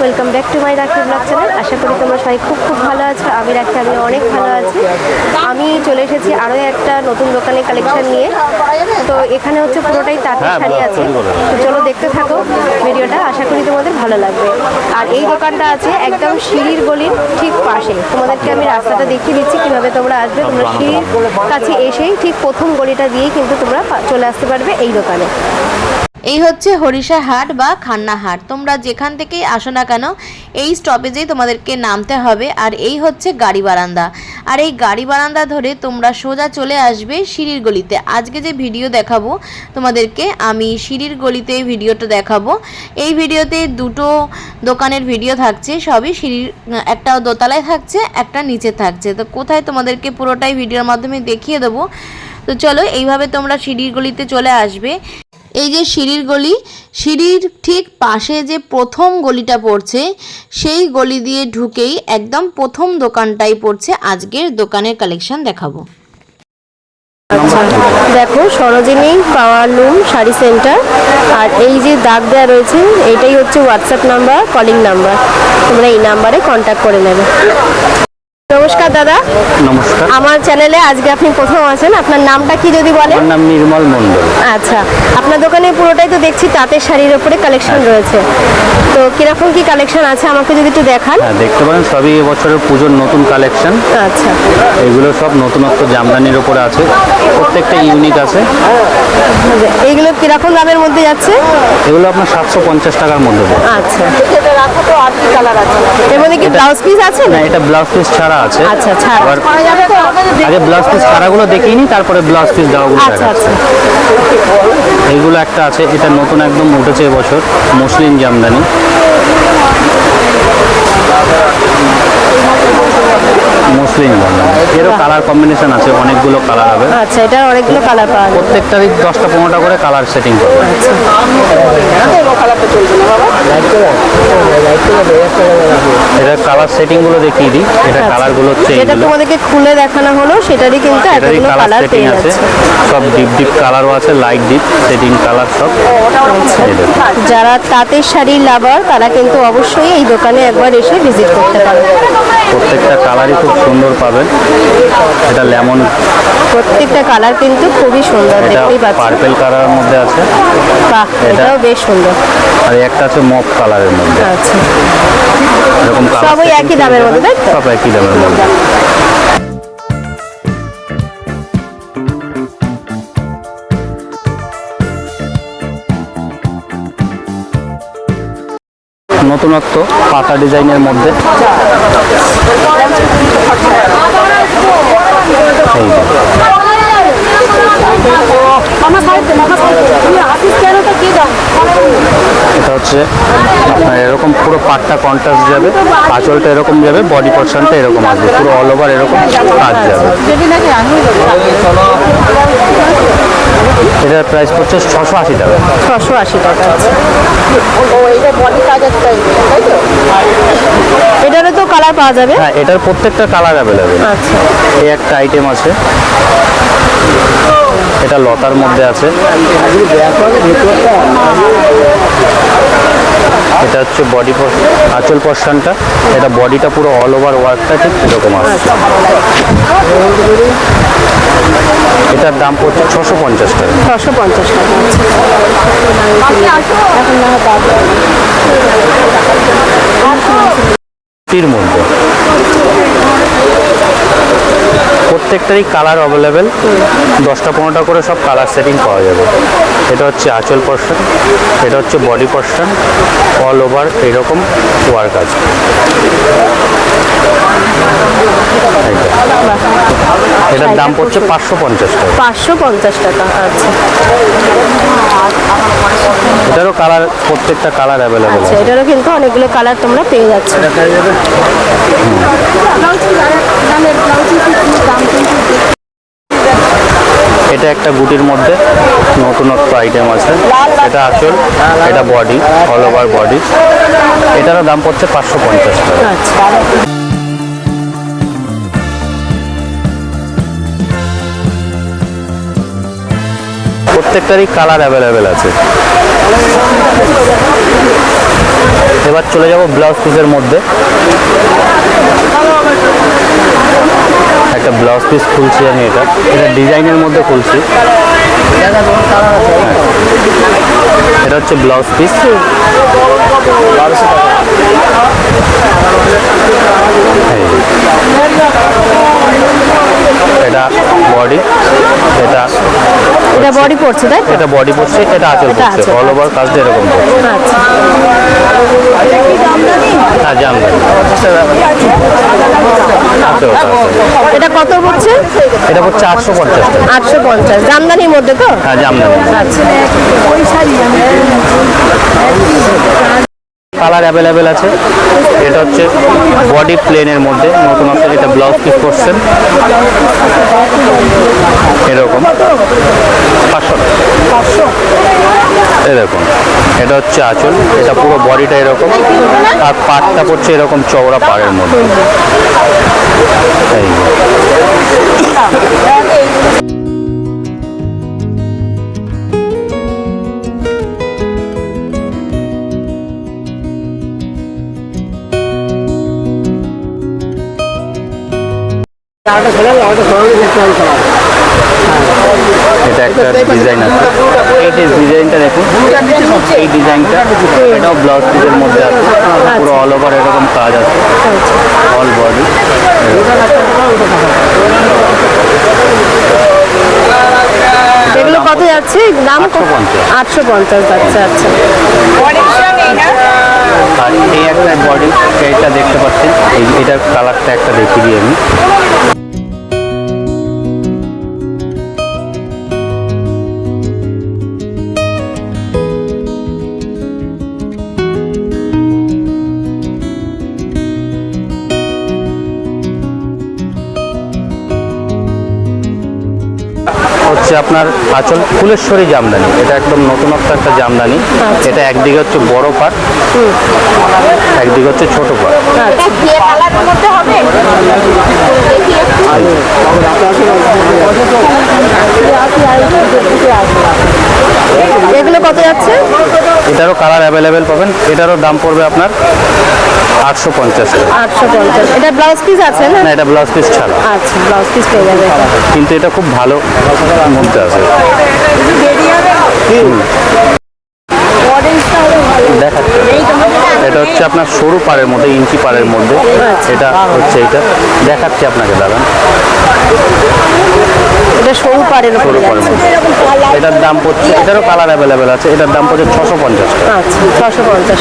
Welcome back to my রাখি blog channel আশা করি তোমরা সবাই খুব খুব ভালো আছো আমি রাখি আমি অনেক ভালো আছি। আমি চলে এসেছি আরও একটা নতুন দোকানে কালেকশন নিয়ে। তো এখানে হচ্ছে পুরোটাই তাঁতের হ্যাঁ, শাড়ি আছে। তো চলো দেখতে থাকো ভিডিওটা আশা করি তোমাদের ভালো লাগবে। আর এই দোকানটা আছে একদম সিঁড়ির গলির ঠিক পাশে। তোমাদেরকে আমি রাস্তাটা দেখিয়ে দিচ্ছি কীভাবে তোমরা আসবে। তোমরা সিঁড়ির কাছে এসেই ঠিক প্রথম গলিটা দিয়েই কিন্তু তোমরা চলে আসতে পারবে এই দোকানে। এই হচ্ছে হরিষা হাট বা খান্না হাট। তোমরা যেখান থেকেই আসো না কেন, এই স্টপেজেই তোমাদেরকে নামতে হবে, আর এই হচ্ছে গাড়ি বারান্দা। আর এই গাড়ি বারান্দা ধরে তোমরা সোজা চলে আসবে সিঁড়ির গলিতে। আজকে যে ভিডিও দেখাবো তোমাদেরকে, আমি সিঁড়ির গলিতে ভিডিওটা দেখাবো। এই ভিডিওতে দুটো দোকানের ভিডিও থাকছে, সবই সিঁড়ির একটা দোতলায় থাকছে, একটা নিচে থাকছে। তো কোথায় তোমাদেরকে পুরোটাই ভিডিওর মাধ্যমে দেখিয়ে দেবো। তো চলো, এইভাবে তোমরা সিঁড়ির গলিতে চলে আসবে। এই যে সিঁড়ির গলি, সিঁড়ির ঠিক পাশে যে প্রথম গলিটা পড়ছে, সেই গলি দিয়ে ঢুকেই একদম প্রথম দোকানটাই পড়ছে আজকের দোকানের কালেকশন দেখাবো। দেখো, Sarojini power loom sari centre আর এই যে দাগ দেওয়া রয়েছে এটাই হচ্ছে হোয়াটসঅ্যাপ নাম্বার কলিং নাম্বার তোমরা এই নাম্বারে কন্ট্যাক্ট করে নেবে। নমস্কার দাদা। নমস্কার। আমার চ্যানেলে আজকে আপনি প্রথম আছেন। আপনার নামটা কি যদি বলেন? আমার নাম নির্মল মণ্ডল। আচ্ছা। আপনার দোকানে পুরোটাই তো দেখছি তাঁতের শাড়ির ওপরে কালেকশন রয়েছে। তো কীরকম কি কালেকশন আছে? আমাকে যদি একটু দেখান। হ্যাঁ দেখতে পারেন সবই এবছরের পুজোর নতুন কালেকশন আচ্ছা। এগুলো সব নতুনত্ব জামদানির উপরে আছে। প্রত্যেকটা ইউনিক আছে। এইগুলো কীরকম দামের মধ্যে যাচ্ছে? এগুলো আপনার সাতশো পঞ্চাশ টাকার মধ্যে। আচ্ছা। এর মধ্যে কি ব্লাউজ পিস আছে? না এটা ব্লাউজ পিস ছাড়া আছে। আচ্ছা ছাড়। এবার আগে ব্লাউজ পিস ছাড়াগুলো দেখিয়ে নিই তারপরে ব্লাউজ পিস দেওয়াগুলো আচ্ছা আচ্ছা। এইগুলো একটা আছে এটা নতুন একদম উঠেছে এবছর মুসলিম জামদানি। মুসলিম এরও কালার কম্বিনেশন আছে অনেকগুলো কালার হবে। আচ্ছা এটা অনেকগুলো কালার পাওয়া যাবে। প্রত্যেকটারই দশটা পনেরোটা করে কালার সেটিং করবে এটা কালার সেটিংগুলো দেখিয়ে দিই। এটা কালারগুলো হচ্ছে যেটা তোমাদেরকে খুলে দেখানো হলো সেটারই কিন্তু এতগুলো কালার সেটিং আছে। সব ডিপ ডিপ কালারও আছে লাইট ডিপ সেটিং কালার সব। যারা তাঁতের শাড়ির লাভার তারা কিন্তু অবশ্যই এই দোকানে একবার এসে ভিজিট করতে পারে প্রত্যেকটা কালারই খুব সুন্দর পাবেন। এটা লেমন প্রত্যেকটা কালার কিন্তু খুবই সুন্দর দেখতেই পাচ্ছি পার্পেল কালারের মধ্যে আছে। বাহ এটাও বেশ সুন্দর। আর একটা আছে মপ কালারের মধ্যে। আচ্ছা। এরকম সবই একই দামের মধ্যে, তাই তো? সব একই দামের মধ্যে। নতুনত্ব পাতা ডিজাইনের মধ্যে। এটা হচ্ছে আপনার এরকম পুরো পাটটা কন্ট্রাস্ট যাবে আঁচলটা এরকম যাবে বডি পোর্শনটা এরকম আসবে পুরো অল ওভার এরকম কাজ যাবে। এটার প্রাইস পড়ছে ছশো আশি টাকা। ছশো আশি টাকা এটারও তো কালার পাওয়া যাবে? হ্যাঁ এটার প্রত্যেকটা কালার অ্যাভেলেবেল আচ্ছা। এই একটা আইটেম আছে। এটা লতার মধ্যে আছে। হচ্ছে বডি আঁচল পোর্শনটা এটা বডিটা পুরো অল ওভার ওয়ার্কটা ঠিক এরকম আসছে এটার দাম পড়ছে ছশো পঞ্চাশ টাকা। ছশো পঞ্চাশ টাকা মধ্যে প্রত্যেকটারই কালার অ্যাভেলেবেল দশটা পনেরোটা করে সব কালার সেটিং পাওয়া যাবে। এটা হচ্ছে আঁচল পোর্শন এটা হচ্ছে বডি পোর্শন অল ওভার এইরকম ওয়ার্ক আছে। এটার দাম পড়ছে পাঁচশো পঞ্চাশ টাকা। পাঁচশো পঞ্চাশ টাকা আচ্ছা। এটারও কালার প্রত্যেকটা কালার অ্যাভেলেবেল আচ্ছা আছে। এটারও কিন্তু অনেকগুলো কালার তোমরা পেয়ে যাচ্ছ। এটা একটা গুটির মধ্যে নতুনত্ব আইটেম আছে। এটা আঁচল এটা বডি অল ওভার বডি এটারও দাম পড়ছে পাঁচশো পঞ্চাশ টাকা। প্রত্যেকটারই কালার অ্যাভেলেবেল আছে। এবার চলে যাব ব্লাউজ পিসের মধ্যে একটা ব্লাউজ পিস খুলছি আমি এটা এটা ডিজাইনের মধ্যে খুলছি। এটা হচ্ছে ব্লাউজ পিস এটা বডি এটা এটা বডি পড়ছে তাই এটা বডি পড়ছে এটা আঁচল পড়ছে অল ওভার কাজটা এরকম পড়ছে আচ্ছা। হ্যাঁ জামদানি আছে এটা কত পড়ছে? এটা হচ্ছে আটশো পঞ্চাশ আটশো পঞ্চাশ। জামদানির মধ্যে তো? হ্যাঁ জামদানি। আচ্ছা। কালার অ্যাভেলেবেল আছে। এটা হচ্ছে বডি প্লেনের মধ্যে। নতুন অপশন এটা ব্লাউজ পিস করছেন। এরকম। পাঁচশো। এরকম। এটা হচ্ছে আঁচল। এটা পুরো বডিটা এরকম। আর পাটটা পড়ছে এরকম চওড়া পাড়ের মধ্যে। এটা একটা ডিজাইন আছে। এই যে ডিজাইনটা দেখুন এই ডিজাইনটা এটাও ব্লাউজ পিসের মধ্যে আছে। পুরো অল ওভার এরকম কাজ আছে। অল বডি এগুলো কত যাচ্ছে? দাম আটশো পঞ্চাশ। আটশো পঞ্চাশ যাচ্ছে আচ্ছা। আর এই একটা বডি এইটা দেখতে পাচ্ছেন। এটার কালারটা একটা দেখিয়ে দিই আমি। হচ্ছে আপনার আচল ফুলেশ্বরী জামদানি। এটা একদম নতুনত্ব একটা জামদানি। এটা একদিকে হচ্ছে বড় পাট একদিকে হচ্ছে ছোট পাট এগুলো কত যাচ্ছে? এটারও কালার অ্যাভেলেবেল পাবেন। এটারও দাম পড়বে আপনার আটশো পঞ্চাশ। আটশো পঞ্চাশ। এটা ব্লাউজ পিস আছে না? না এটা ব্লাউজ পিস ছাড়া। আচ্ছা ব্লাউজ পিস পেয়ে যাবে। কিন্তু এটা খুব ভালো মধ্যে আছে দেখাচ্ছে এটা হচ্ছে আপনার সরু পাড়ের মধ্যে ইঞ্চি পাড়ের মধ্যে। এটা হচ্ছে এটা দেখাচ্ছি আপনাকে দাঁড়ান। এটা সরু পাড়ের সরু পাড়ের মধ্যে। এটার দাম পড়ছে এটারও কালার অ্যাভেলেবেল আছে। এটার দাম পড়ছে ছশো পঞ্চাশ টাকা। আচ্ছা ছশো পঞ্চাশ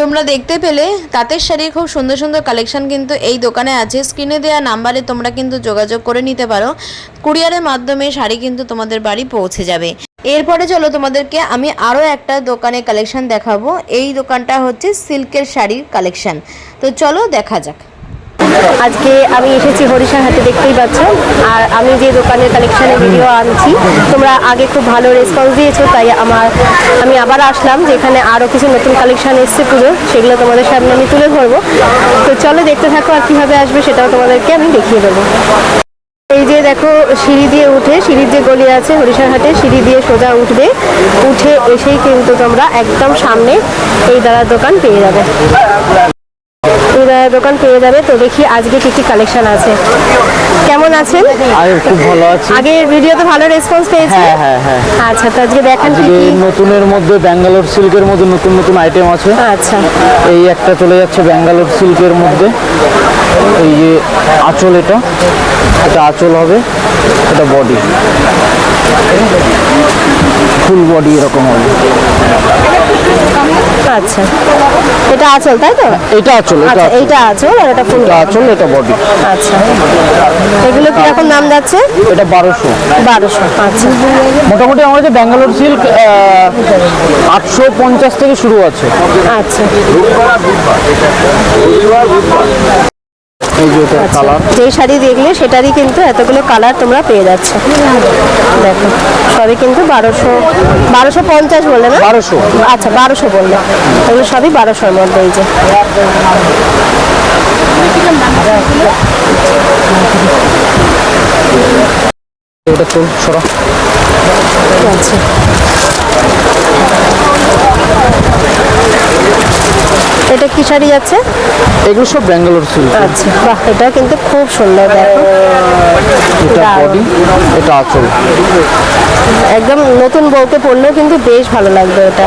তোমরা দেখতে পেলে তাঁতের শাড়ির খুব সুন্দর সুন্দর কালেকশন কিন্তু এই দোকানে আছে। স্ক্রিনে দেওয়া নাম্বারে তোমরা কিন্তু যোগাযোগ করে নিতে পারো। কুরিয়ারের মাধ্যমে শাড়ি কিন্তু তোমাদের বাড়ি পৌঁছে যাবে। এরপরে চলো তোমাদেরকে আমি আরও একটা দোকানে কালেকশন দেখাবো। এই দোকানটা হচ্ছে সিল্কের শাড়ির কালেকশন তো চলো দেখা যাক। আজকে আমি এসেছি হরিষার হাটে দেখতেই পাচ্ছ। আর আমি যে দোকানের কালেকশনের ভিডিও আনছি তোমরা আগে খুব ভালো রেসপন্স দিয়েছ তাই আমার আমি আবার আসলাম যেখানে আরও কিছু নতুন কালেকশন এসছে পুজো সেগুলো তোমাদের সামনে আমি তুলে ধরবো। তো চলো দেখতে থাকো আর কীভাবে আসবে সেটাও তোমাদেরকে আমি দেখিয়ে দেবো। এই যে দেখো সিঁড়ি দিয়ে উঠে সিঁড়ির যে গলি আছে হরিষার হাটে সিঁড়ি দিয়ে সোজা উঠবে। উঠে এসেই কিন্তু তোমরা একদম সামনে এই দাদার দোকান পেয়ে যাবে। দোকান পেয়ে যাবে তো দেখি আজকে কি কি কালেকশন আছে। কেমন আছেন? আরে খুব ভালো আছি। আগের ভিডিওতে ভালো রেসপন্স পেয়েছি। হ্যাঁ হ্যাঁ হ্যাঁ। আচ্ছা তো আজকে দেখান কি কি? নতুনের মধ্যে ব্যাঙ্গালোর সিল্কের মধ্যে নতুন নতুন আইটেম আছে। আচ্ছা। এই একটা চলে যাচ্ছে ব্যাঙ্গালোর সিল্কের মধ্যে। এই যে আঁচল এটা। এটা আঁচল হবে এটা বডি ফুল বডি এরকম হবে। আচ্ছা। এটা আচল তাই তো? এটা আঁচল আচ্ছা এইটা আচল আর এটা ফুল আঁচল এটা বডি। আচ্ছা। এগুলো কি রকম দাম যাচ্ছে? এটা বারোশো। বারোশো আচ্ছা। মোটামুটি আমাদের ব্যাঙ্গালোর সিল্ক আটশো পঞ্চাশ থেকে শুরু আছে। আচ্ছা। এই যে এটা কালার যেই শাড়ি দেখলে সেটারই কিন্তু এতগুলো কালার তোমরা পেয়ে যাচ্ছ। দেখো সবই কিন্তু বারোশো বারোশো পঞ্চাশ বললে না? বারোশো। আচ্ছা বারোশো বললে। এগুলো সবই বারোশোর মধ্যে এই যে। এটা চল সরা। আচ্ছা। কি শাড়ি যাচ্ছে এগুলো সব ব্যাঙ্গালোর সিল্ক আচ্ছা বাহ এটা কিন্তু খুব সুন্দর দেখো। এটা। বডি এটা আঁচল। একদম নতুন বউকে পরলেও কিন্তু বেশ ভালো লাগবে এটা।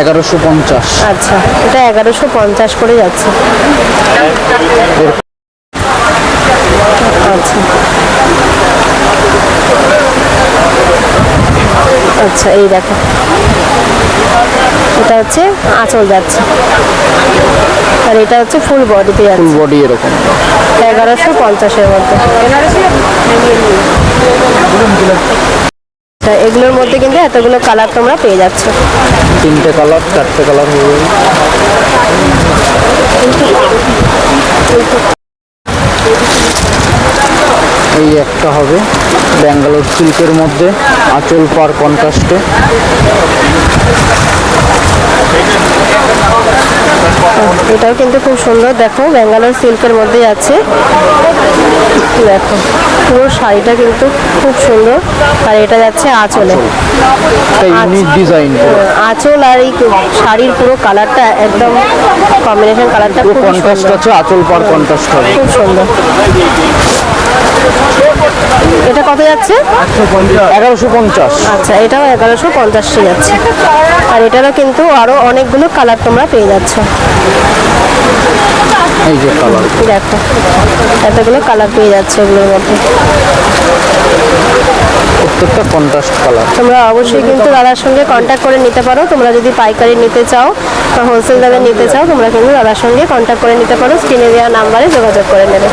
এগারোশো পঞ্চাশ। আচ্ছা এটা এগারোশো পঞ্চাশ করে যাচ্ছে। আচ্ছা। আচ্ছা এই দেখো। এটা হচ্ছে আঁচল যাচ্ছে। আর এটা হচ্ছে ফুল বডিতে ফুল যাচ্ছে। বডি এরকম। এগারোশো পঞ্চাশের মধ্যে। তা এগুলোর মধ্যে কিন্তু এতগুলো কালার তোমরা পেয়ে যাচ্ছ। তিনটে কালার চারটে কালার এই একটা হবে ব্যাঙ্গালোর সিল্কের মধ্যে আঁচল পার কন্ট্রাস্টে। এটাও কিন্তু খুব সুন্দর। দেখো ব্যাঙ্গালোর সিল্কের মধ্যে আছে। দেখো পুরো শাড়িটা কিন্তু খুব সুন্দর। আর এটা যাচ্ছে আঁচলে। ডিজাইন আঁচল আর এই শাড়ির পুরো কালারটা একদম কম্বিনেশন কালারটা খুব কন্ট্রাস্ট আছে আঁচল পার কন্ট্রাস্ট হবে। খুব সুন্দর। এটা কত যাচ্ছে? এগারোশো পঞ্চাশ। আচ্ছা এটাও এগারোশো পঞ্চাশে যাচ্ছে। আর এটারও কিন্তু আরও অনেকগুলো কালার তোমরা পেয়ে যাচ্ছ। এই যে কালার। দেখো এতগুলো কালার পেয়ে যাচ্ছে এগুলোর মধ্যে। প্রত্যেকটা কন্ট্রাস্ট কালার তোমরা অবশ্যই কিন্তু দাদার সঙ্গে কন্ট্যাক্ট করে নিতে পারো। তোমরা যদি পাইকারি নিতে চাও বা হোলসেল দামে নিতে চাও, তোমরা কিন্তু দাদার সঙ্গে কন্ট্যাক্ট করে নিতে পারো, স্ক্রিনে দেওয়া নাম্বারে যোগাযোগ করে নেবে।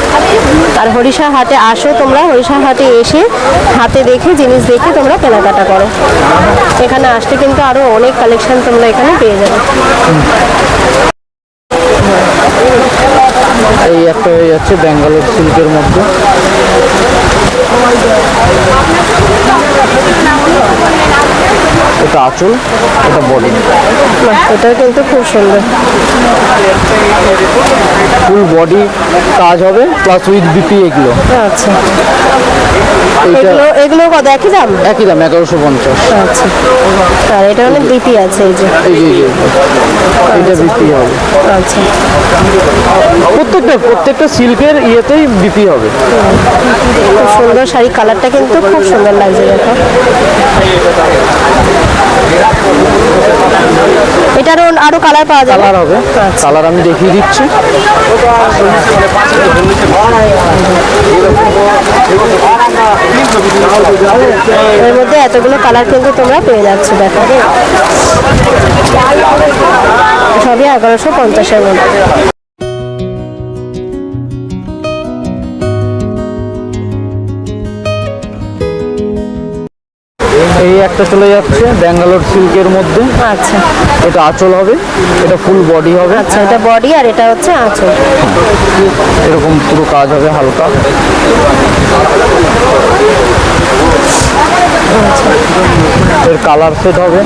আর হরিষা হাটে আসো তোমরা হরিষা হাটে এসে হাতে দেখে, জিনিস দেখে তোমরা কেনাকাটা করো। এখানে আসতে কিন্তু আরও অনেক কালেকশন তোমরা এখানে পেয়ে যাবে। এই একটা হয়ে যাচ্ছে ব্যাঙ্গালোর সিল্কের মধ্যে। এটা আঁচল এটা বডি। এটা কিন্তু খুব সুন্দর। ফুল বডি কাজ হবে প্লাস উইথ বিপি এগুলো। আচ্ছা। এগুলো এগুলো কত? একই দাম? একই দাম এগারোশো পঞ্চাশ। আচ্ছা। আর এটা মানে বিপি আছে এই যে। এটা বিপি হবে। আচ্ছা। প্রত্যেকটা প্রত্যেকটা সিল্কের ইয়েতেই বিপি হবে। খুব সুন্দর শাড়ি কালারটা কিন্তু খুব সুন্দর লাগছে দেখো। এটারও আরও কালার পাওয়া যাবে? কালার হবে। কালার আমি দেখিয়ে দিচ্ছি। এর মধ্যে এতগুলো কালার কিন্তু তোমরা পেয়ে যাচ্ছ দেখো। সবই এগারোশো পঞ্চাশের মধ্যে। এই একটা চলে যাচ্ছে ব্যাঙ্গালোর সিল্কের মধ্যে। আচ্ছা। এটা আঁচল হবে এটা ফুল বডি হবে। আচ্ছা এটা বডি আর এটা হচ্ছে আঁচল। এরকম পুরো কাজ হবে হালকা। এর কালার সেট হবে।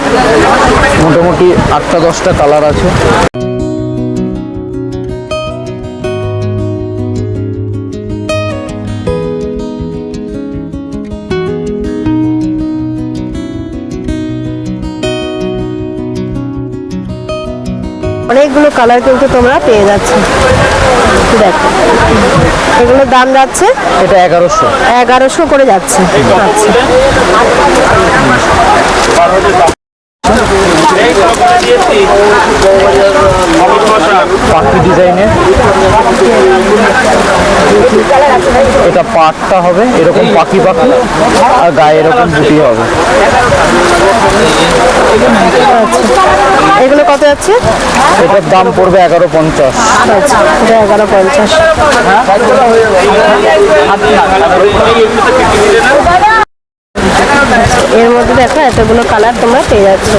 মোটামুটি আটটা দশটা কালার আছে। অনেকগুলো কালার কিন্তু তোমরা পেয়ে যাচ্ছ। দেখো এগুলোর দাম যাচ্ছে এটা এগারোশো। এগারোশো করে যাচ্ছে। আচ্ছা। পাখি ডিজাইনের এটা পাটটা হবে এরকম পাখি পাখি আর গায়ে এরকম বুটি হবে। এগুলো কত যাচ্ছে? এটার দাম পড়বে এগারো পঞ্চাশ। আচ্ছা এটা এগারো পঞ্চাশ। এর মধ্যে দেখো এতগুলো কালার তোমরা পেয়ে যাচ্ছ।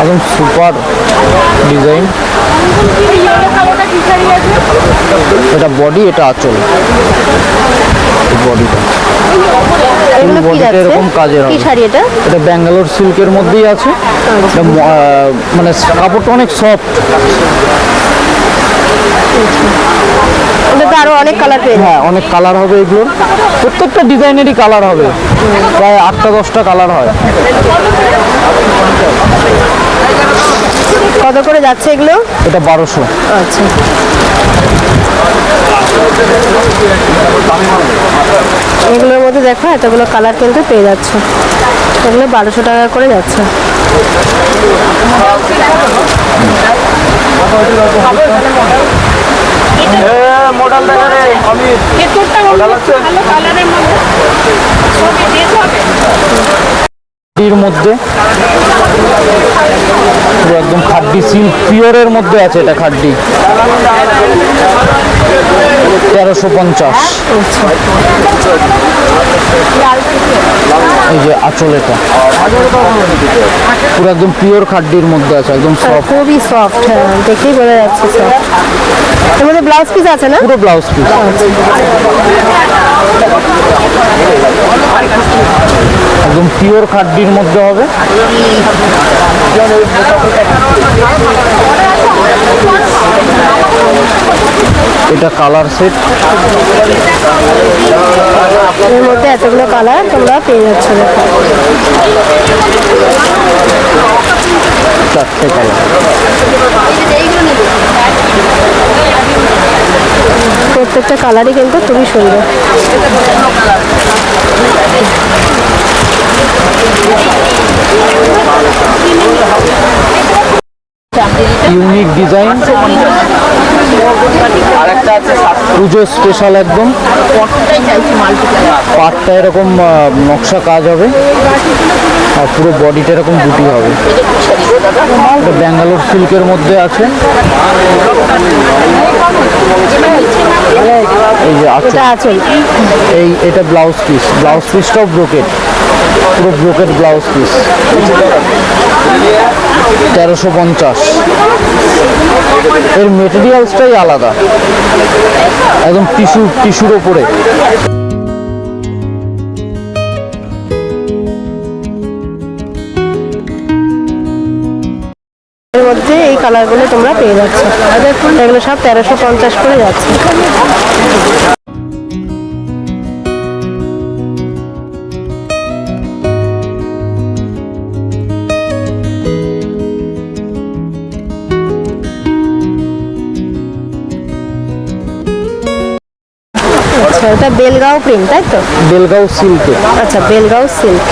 একদম সুপার ডিজাইন এটা বডি এটা আঁচল। বডিটা এগুলো কি যাচ্ছে এরকম কাজের কি শাড়ি এটা? এটা ব্যাঙ্গালোর সিল্কের মধ্যেই আছে। আহ, মানে কাপড়টা অনেক সফট। আরও অনেক কালার পেয়ে হ্যাঁ অনেক কালার হবে এগুলোর। প্রত্যেকটা ডিজাইনেরই কালার হবে। প্রায় আটটা দশটা কালার হয়। কত করে যাচ্ছে এগুলো? এটা বারোশো। আচ্ছা। এগুলোর মধ্যে দেখো এতগুলো কালার কিন্তু পেয়ে যাচ্ছে। এগুলো বারোশো টাকা করে যাচ্ছে। এর মধ্যে। পুরো একদম খাড্ডি সিল্ক পিওরের মধ্যে আছে এটা খাড্ডি। তেরোশো পঞ্চাশ। এই যে আঁচল এটা। পুরো একদম পিওর খাড্ডির মধ্যে আছে একদম সফট খুবই সফট হ্যাঁ দেখেই বোঝা যাচ্ছে সফট মধ্যে ব্লাউজ পিস আছে না? পুরো ব্লাউজ পিস একদম পিওর খাড্ডির মধ্যে হবে? এটা কালার সেট এর মধ্যে এতগুলো কালার তোমরা পেয়ে যাচ্ছ চারটে কালার প্রত্যেকটা কালারই কিন্তু খুবই সুন্দর। Unique design. পুজো স্পেশাল একদম। পাটটা এরকম নকশা কাজ হবে। আর পুরো বডিটা এরকম বুটি হবে। এটা ব্যাঙ্গালোর সিল্কের মধ্যে আছে। এই যে আছে। এই এটা ব্লাউজ পিস ব্লাউজ পিসটাও ব্রোকেট পুরো ব্রোকেট ব্লাউজ পিস তেরোশো পঞ্চাশ। এর মেটেরিয়ালসটাই আলাদা। একদম টিস্যু টিস্যুর ওপরে। মধ্যে এই কালারগুলো তোমরা পেয়ে যাচ্ছ। এগুলো সব তেরোশো পঞ্চাশ করে যাচ্ছে। আচ্ছা এটা বেলগাঁও প্রিন্ট তাই তো? বেলগাঁও সিল্কে আচ্ছা বেলগাঁও সিল্ক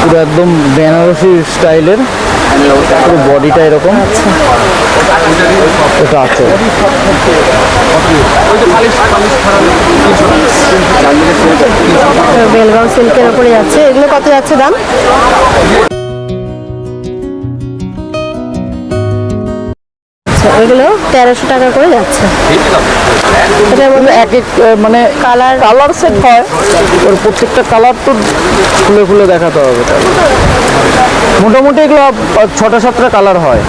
পুরো একদম বেনারসি স্টাইলের পুরো বডিটা এরকম। এটা আছে। বেলগাঁও সিল্কের ওপরে যাচ্ছে। এগুলো কত যাচ্ছে দাম? এগুলো তেরোশো টাকা করে যাচ্ছে। এটার মধ্যে এক এক মানে কালার কালার সেট হয়। ওর প্রত্যেকটা কালার তো খুলে খুলে দেখাতে হবে। মোটামুটি এগুলো ছটা সাতটা কালার হয়।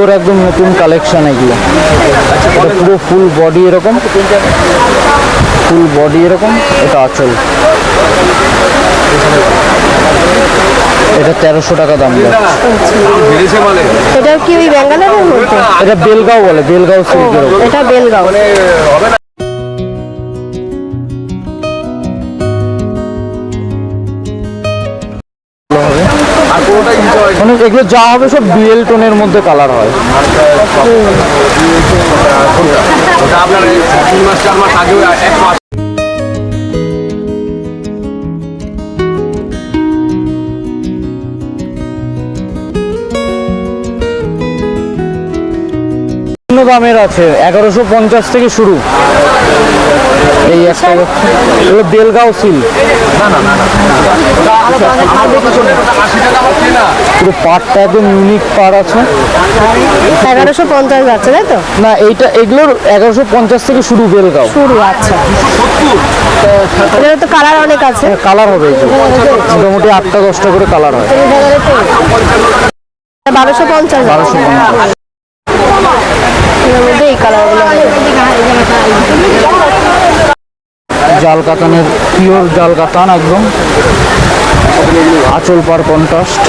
ওর একদম নতুন কালেকশন এগুলো। এটা পুরো ফুল বডি এরকম। ফুল বডি এরকম এটা আচল। এটা তেরোশো টাকা দাম এটাও কি ওই ব্যাঙ্গালোরের মধ্যে? এটা বেলগাঁও বলে বেলগাঁও ওপর। এটা বেলগাঁও। মানে এগুলো যা হবে সব ডুয়েল টোনের মধ্যে কালার হয়। আপনার তিন মাস চার মাস আগেও এক মাস দামের আছে এগারোশো পঞ্চাশ থেকে শুরু এই একটা এগুলো বেলগাঁও পুরো পাটটা একদম ইউনিক পার আছে এগারোশো পঞ্চাশ যাচ্ছে তাই তো না এইটা এগুলোর এগারোশো পঞ্চাশ থেকে শুরু বেলগাঁও শুরু আচ্ছা তো কালার অনেক আছে কালার হবে মোটামুটি আটটা দশটা করে কালার হয় বারোশো পঞ্চাশ বারোশো মধ্যে এই কালারগুলো জাল কাতানের পিওর জাল কাতান একদম। আচল পার কন্ট্রাস্ট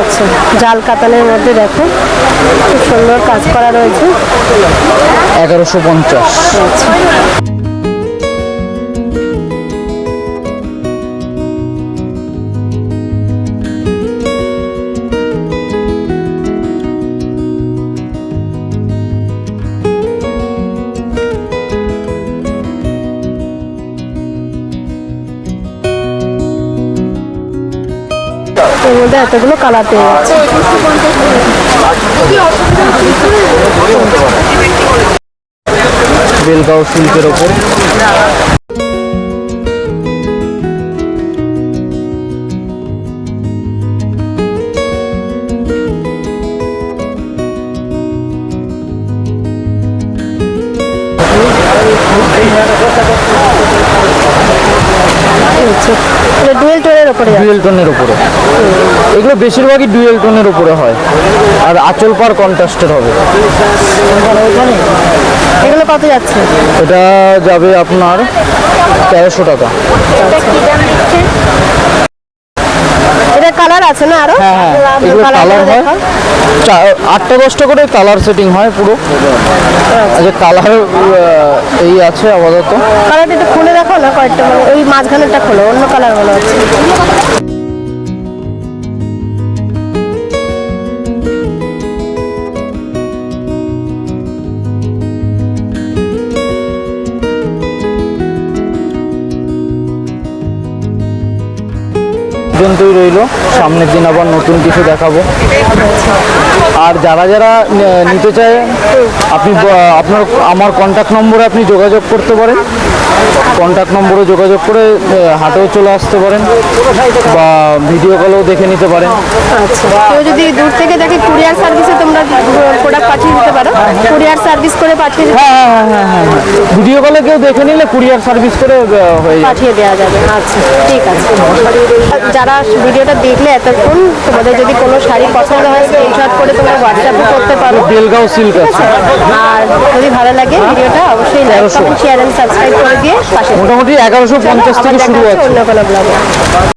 আচ্ছা জাল কাতানের মধ্যে দেখো খুব সুন্দর কাজ করা রয়েছে। এগারোশো পঞ্চাশ। আচ্ছা। মধ্যে এতগুলো কালার পেয়ে যাচ্ছে। বেলগাঁও সিল্কের ওপর। বেশিরভাগই ডুয়েল টোনের উপরে হয়। আর আঁচল পার কন্ট্রাস্টের হবে। এগুলো কত যাচ্ছে? এটা যাবে আপনার তেরোশো টাকা। এটা কালার আছে না আরও? হ্যাঁ হ্যাঁ এগুলো কালার হয়। চা- আটটা দশটা করে কালার সেটিং হয় পুরো। কালার এই আছে আপাতত। কালারটা একটু খুলে দেখো না কয়েকটা। ওই মাঝখানেরটা খোলো অন্য কালার রইল। সামনের দিন আবার নতুন কিছু দেখাবো। আর যারা যারা নিতে চায় আপনি আপনার আমার কন্ট্যাক্ট নম্বরে আপনি যোগাযোগ করতে পারেন। কন্ট্যাক্ট নম্বরে যোগাযোগ করে হাটেও চলে আসতে পারেন বা ভিডিও কলেও দেখে নিতে পারেন। আচ্ছা কেউ যদি দূর থেকে দেখে কুরিয়ার সার্ভিসে তোমরা প্রোডাক্ট পাঠিয়ে দিতে পারো। কুরিয়ার সার্ভিস করে পাঠিয়ে দিতে হ্যাঁ হ্যাঁ হ্যাঁ হ্যাঁ হ্যাঁ। ভিডিও কলে কেউ দেখে নিলে কুরিয়ার সার্ভিস করে হয়ে পাঠিয়ে দেওয়া যাবে। আচ্ছা ঠিক আছে। যারা ভিডিওটা দেখলে এতক্ষণ তোমাদের যদি কোনো শাড়ি পছন্দ হয় স্ক্রিনশট করে তোমরা হোয়াটসঅ্যাপ করতে পারো। বেলগাঁও সিল্ক আছে। আর যদি ভালো লাগে ভিডিওটা অবশ্যই like comment share and subscribe করে দিয়ে পাশে। মোটামুটি এগারোশো পঞ্চাশ থেকে শুরু হচ্ছে আছে। অন্য কোনো ব্লগে